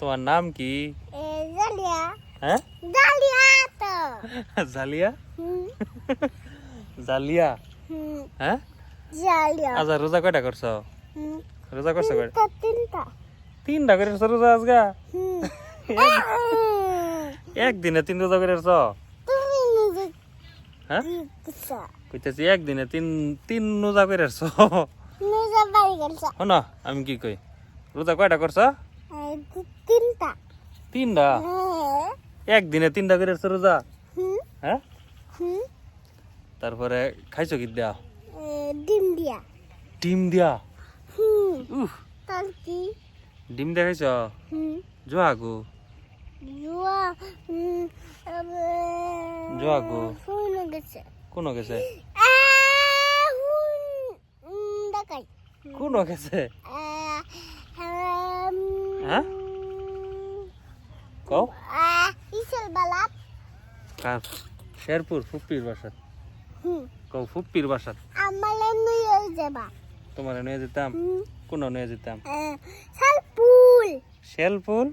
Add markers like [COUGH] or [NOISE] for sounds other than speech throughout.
তোমার নাম কি? জালিয়া। হ্যাঁ? জালিয়া তো। [LAUGHS] জালিয়া? [LAUGHS] জালিয়া? হ্যাঁ? জালিয়া। আচ্ছা রোজা কয়টা করছ? রোজা করছ কয়টা? তিনটা তিনটা। করে রোজা হুম। [LAUGHS] একদিনে তিন রোজা করে নিজে হ্যাঁ? কইতেছি একদিনে তিন তিন রোজা করে করছ? নিজে বাড়ি গেলছা। শোনো আমি কি কই? রোজা কয়টা করছ? তিনটা? তিনটা? হ্যাঁ। একদিনে তিনটা করে রোজা? হ্যাঁ? তারপরে খাইছো কি দেয়া? ডিম দিয়া। ডিম দিয়া? উহ কি? ডিম দিয়া খাইছ? হুম। জোয়াগু জুয়া জুয়া গো। ফোন গেছে। কোন গেছে? কোন গেছে? হ্যাঁ? কও। আ, ইসেল বালাত। কার? শেরপুর ফুপ্পির বাসাত হুম। কও ফুপ্পির বাসাত আমালে নিয়ে যাবা। তোমার নিয়ে যেতাম? হুম। কোন নিয়ে যেতাম? শেলপুল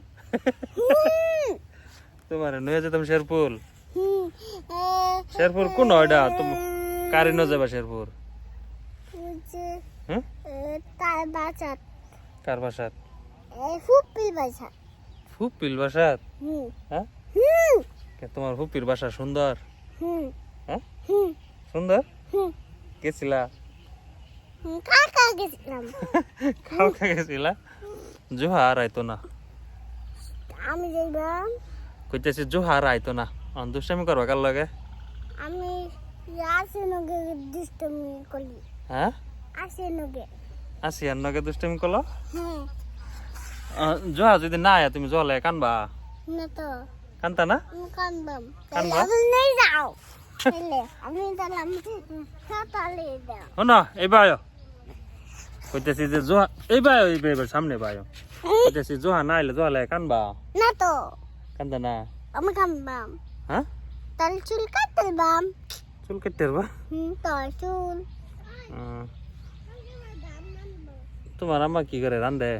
হুম। তোমার নিয়ে যেতাম শেরপুল। শেরপুর কোন ওইটা তুমি কারে নিয়ে যাবা শেরপুর? হ্যাঁ তার বাসাত কার বাসাত ফুপিল বাসাত ফুপ্পির বাসাত হুম। হ্যাঁ? তোমার ফুপ্পির বাসা সুন্দর? হ্যাঁ? সুন্দর? গেছিলা কাকা গেছিলাম খা [LAUGHS] গেছিলা জোহার আইতো না। আমি দেখলাম। কইতেছি জোহার আইতো না। দুষ্টামি করবা কার লাগে? আমি আসে নগে দুষ্টমি করি। হ্যাঁ? আসে নগে। আসি আর নগে দুষ্টামি করল? হ্যাঁ। জোহা যদি না আয়া তুমি জলে কানবা? না তো। কানতা না? কানবাম। কানবা? নেই যাও। আমি তাহলে দাও। কইতেছি যে জোহা বায়ো এই সামনে বায়ো। কইতেছি জোহা না আইলে কানবা? না তো। কানতা না? আমি কানবাম। হ্যাঁ? তাহলে চুল কাটলবাম চুল কেটে বা হুম তোর চুল। তোমার আম্মা কি করে রান্ধে?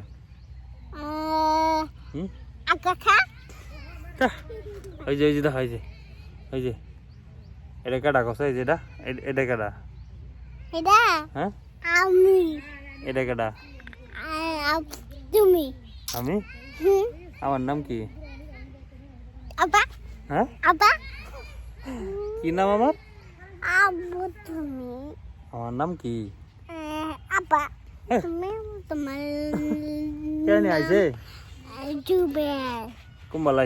হুম ওই যে ওই যে দেখা ওই যে ওই যে। এটা কাটা কস? এই যে এটা এটা কাটা এটা? হ্যাঁ? আমি। এটা কাটা তুমি। আমি? আমার নাম কি? আপা? হ্যাঁ? আপা? কি নাম আমার? আবু তুমি। আমার নাম কি? আপা। তুমি তোমার কেন আইছে? জুবে কুম্বাল